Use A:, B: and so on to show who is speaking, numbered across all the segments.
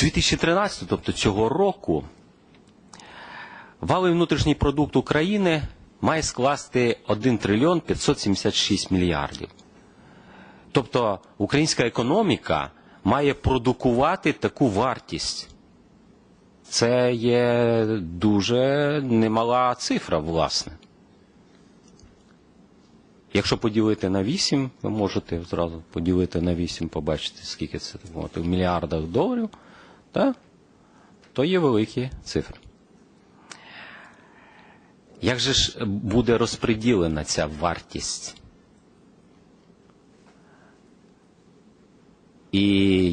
A: 2013, тобто цього року, валовий внутрішній продукт України має скласти 1 трильйон 576 мільярдів. Тобто українська економіка має продукувати таку вартість. Це є дуже немала цифра, власне. Якщо поділити на 8, ви можете зразу поділити на 8, побачити, скільки це в мільярдах доларів, так? то є великі цифри. Як же ж буде розподілена ця вартість? І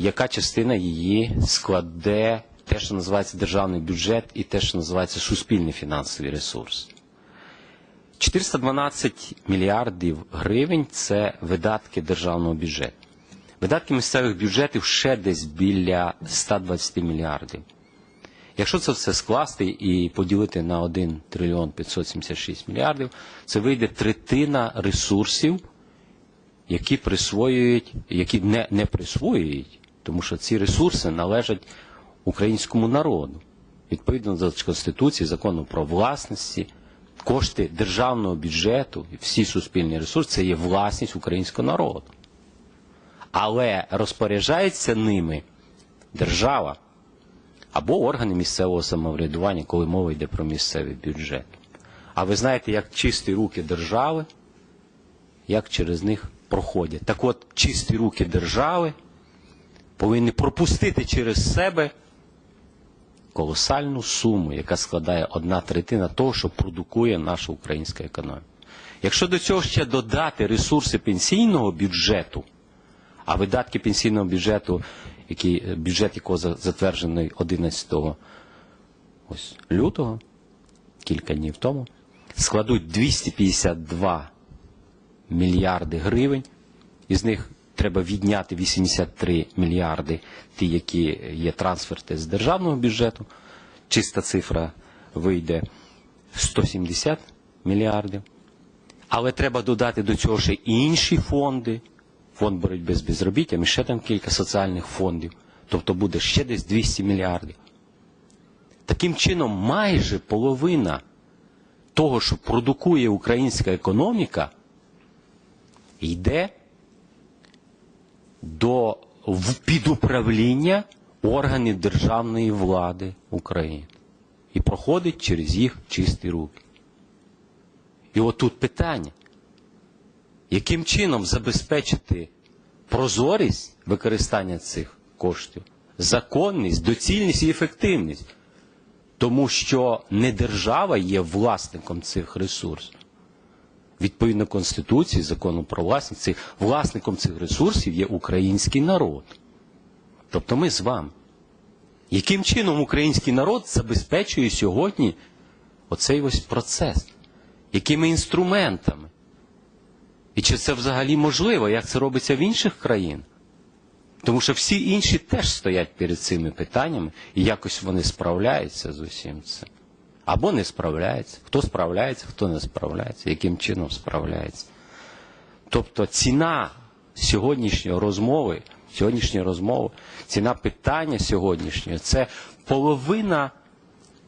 A: яка частина її складе те, що називається державний бюджет, і те, що називається суспільний фінансовий ресурс? 412 мільярдів гривень це видатки державного бюджету. Видатки місцевих бюджетів ще десь біля 120 мільярдів. Якщо це все скласти і поділити на 1 трильйон 576 мільярдів, це вийде третина ресурсів, які присвоюють, які не, не присвоюють, тому що ці ресурси належать українському народу. Відповідно до Конституції, закону про власності, кошти державного бюджету всі суспільні ресурси це є власність українського народу. Але розпоряджається ними держава або органи місцевого самоврядування, коли мова йде про місцевий бюджет. А ви знаєте, як чисті руки держави, як через них проходять. Так от, чисті руки держави повинні пропустити через себе колосальну суму, яка складає одна третина того, що продукує наша українська економіка. Якщо до цього ще додати ресурси пенсійного бюджету, а видатки пенсійного бюджету, який, бюджет якого затверджений 11 ось, лютого, кілька днів тому, складуть 252 мільярди гривень, із них треба відняти 83 мільярди, ті, які є трансферти з державного бюджету. Чиста цифра вийде 170 мільярдів. Але треба додати до цього ще інші фонди, фонд боротьби з безробіттям, і ще там кілька соціальних фондів. Тобто буде ще десь 200 мільярдів. Таким чином, майже половина того, що продукує українська економіка, йде до в- під органів державної влади України і проходить через їх чисті руки. І отут питання, яким чином забезпечити прозорість використання цих коштів, законність, доцільність і ефективність, тому що не держава є власником цих ресурсів. Відповідно Конституції, закону про власність, власником цих ресурсів є український народ. Тобто ми з вами. Яким чином український народ забезпечує сьогодні оцей ось процес? Якими інструментами? І чи це взагалі можливо, як це робиться в інших країнах? Тому що всі інші теж стоять перед цими питаннями, і якось вони справляються з усім цим. Або не справляються. Хто справляється, хто не справляється, яким чином справляється. Тобто ціна сьогоднішньої розмови, сьогоднішньої розмови, ціна питання сьогоднішнього це половина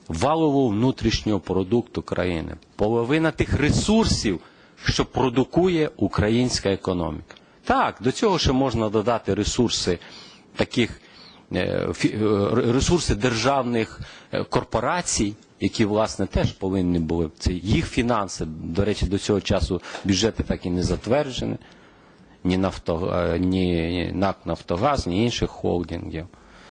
A: валового внутрішнього продукту країни, половина тих ресурсів, що продукує українська економіка. Так, до цього ще можна додати ресурси таких е, е, ресурси державних е, корпорацій, які власне теж повинні були це їх фінанси. До речі, до цього часу бюджети так і не затверджені. Ні, нафто, ні НАК Нафтогаз, ні інших холдингів.